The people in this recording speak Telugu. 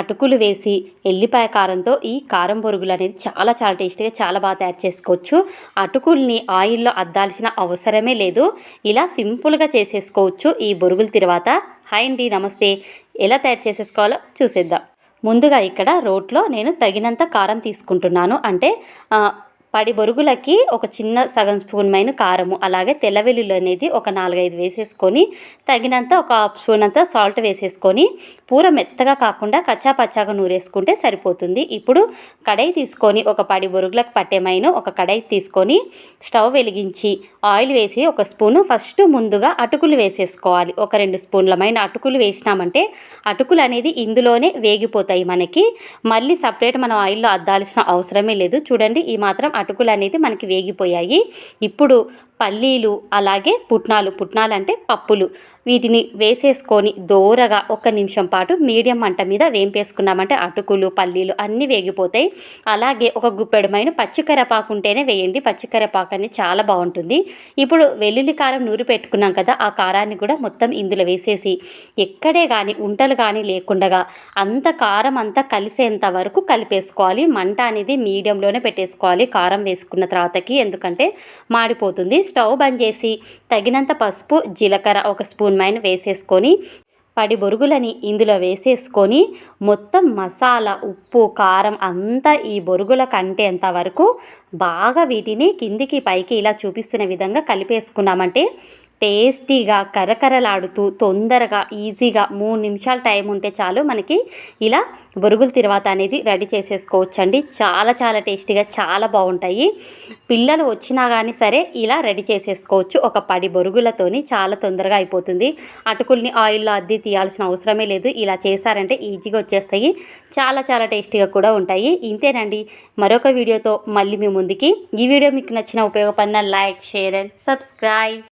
అటుకులు వేసి ఎల్లిపాయ కారంతో ఈ కారం బొరుగులు అనేది చాలా చాలా టేస్టీగా చాలా బాగా తయారు చేసుకోవచ్చు. అటుకుల్ని ఆయిల్లో అద్దాల్సిన అవసరమే లేదు. ఇలా సింపుల్గా చేసేసుకోవచ్చు ఈ బొరుగుల తర్వాత. హాయ్ అండి నమస్తే. ఎలా తయారు చేసేసుకోవాలో చూసేద్దాం. ముందుగా ఇక్కడ రోట్లో నేను తగినంత కారం తీసుకుంటున్నాను. అంటే పడి బొరుగులకి ఒక చిన్న సగం స్పూన్ మైన కారము అలాగే తెల్ల వెల్లుల్లి అనేది ఒక నాలుగైదు వేసేసుకొని తగినంత ఒక హాఫ్ స్పూన్ అంతా సాల్ట్ వేసేసుకొని పూర మెత్తగా కాకుండా కచ్చా పచ్చాగా నూరేసుకుంటే సరిపోతుంది. ఇప్పుడు కడాయి తీసుకొని ఒక పడి బొరుగులకు పట్టేమైన ఒక కడాయి తీసుకొని స్టవ్ వెలిగించి ఆయిల్ వేసి ఒక స్పూను ఫస్ట్ ముందుగా అటుకులు వేసేసుకోవాలి. ఒక రెండు స్పూన్లమైన అటుకులు వేసినామంటే అటుకులు అనేది ఇందులోనే వేగిపోతాయి మనకి. మళ్ళీ సపరేట్ మనం ఆయిల్లో అద్దాల్సిన అవసరమే లేదు. చూడండి ఈ మాత్రం అటుకులు అనేది మనకి వేగిపోయాయి. ఇప్పుడు పల్లీలు అలాగే పుట్నాలు. పుట్నాలు అంటే పప్పులు. వీటిని వేసేసుకొని దోరగా ఒక నిమిషం పాటు మీడియం మంట మీద వేంపేసుకున్నామంటే అటుకులు పల్లీలు అన్నీ వేగిపోతాయి. అలాగే ఒక గుప్పెడమైన పచ్చికరపాకు ఉంటేనే వేయండి. పచ్చికరపాకు అనేది చాలా బాగుంటుంది. ఇప్పుడు వెల్లుల్లి కారం నూరి పెట్టుకున్నాం కదా ఆ కారాన్ని కూడా మొత్తం ఇందులో వేసేసి ఎక్కడే కానీ ఉంటలు కానీ లేకుండా అంత కారం అంతా కలిసేంత వరకు కలిపేసుకోవాలి. మంట అనేది మీడియంలోనే పెట్టేసుకోవాలి. కారం వేసుకున్న తర్వాతకి ఎందుకంటే మాడిపోతుంది. స్టవ్ బంద్ చేసి తగినంత పసుపు జీలకర్ర ఒక స్పూన్ మైన వేసేసుకొని పడి బొరుగులని ఇందులో వేసేసుకొని మొత్తం మసాలా ఉప్పు కారం అంతా ఈ బొరుగుల కంటేంత వరకు బాగా వీటిని కిందికి పైకి ఇలా చూపిస్తున్న విధంగా కలిపేసుకున్నామంటే టేస్టీగా కరకరలాడుతూ తొందరగా ఈజీగా మూడు నిమిషాలు టైం ఉంటే చాలు మనకి ఇలా బొరుగుల తిరువాత అనేది రెడీ చేసేసుకోవచ్చు అండి చాలా చాలా టేస్టీగా చాలా బాగుంటాయి. పిల్లలు వచ్చినా కానీ సరే ఇలా రెడీ చేసేసుకోవచ్చు. ఒక పడి బొరుగులతోని చాలా తొందరగా అయిపోతుంది. అటుకుల్ని ఆయిల్లో అద్ది తీయాల్సిన అవసరమే లేదు. ఇలా చేశారంటే ఈజీగా వచ్చేస్తాయి. చాలా చాలా టేస్టీగా కూడా ఉంటాయి. ఇంతేనండి. మరొక వీడియోతో మళ్ళీ మీ ముందుకి. ఈ వీడియో మీకు నచ్చిన ఉపయోగపడిన లైక్ షేర్ అండ్ సబ్స్క్రైబ్.